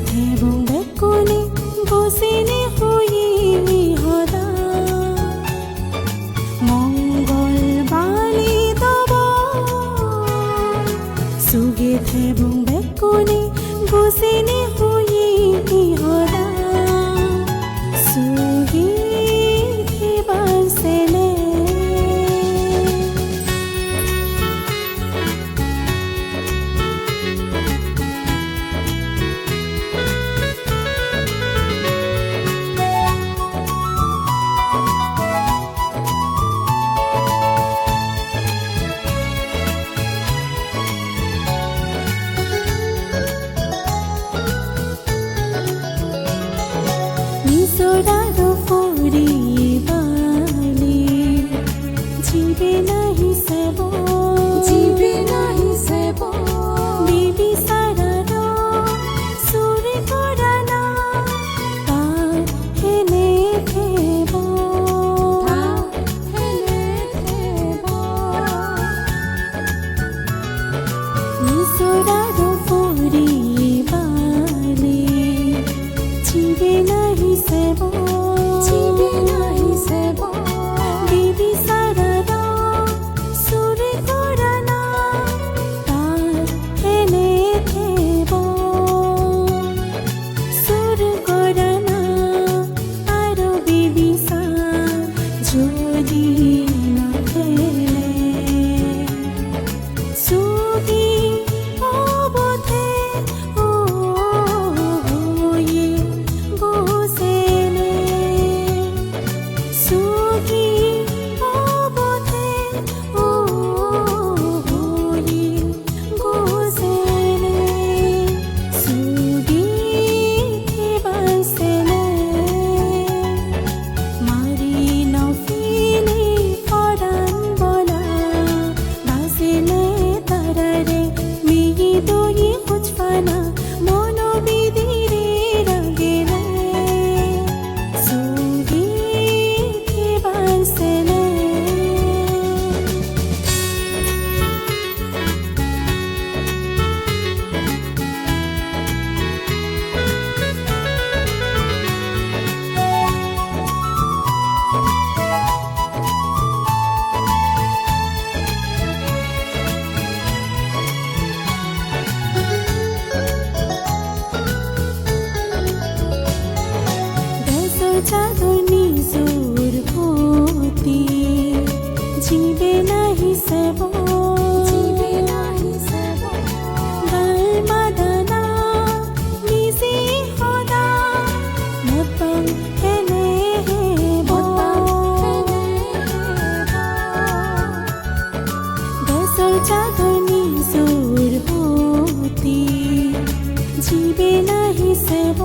थे वो डकुनी भूसी ने हो जीवे नहीं से वो जीवे नहीं से वो চাঁদনি জোর ভূতি জীবে নাহি সব জীবে নাহি সব দল মদনা নিজি হদা। মতম এনে দসল চাঁদনি জোর ভূতি জীবে নাহি সব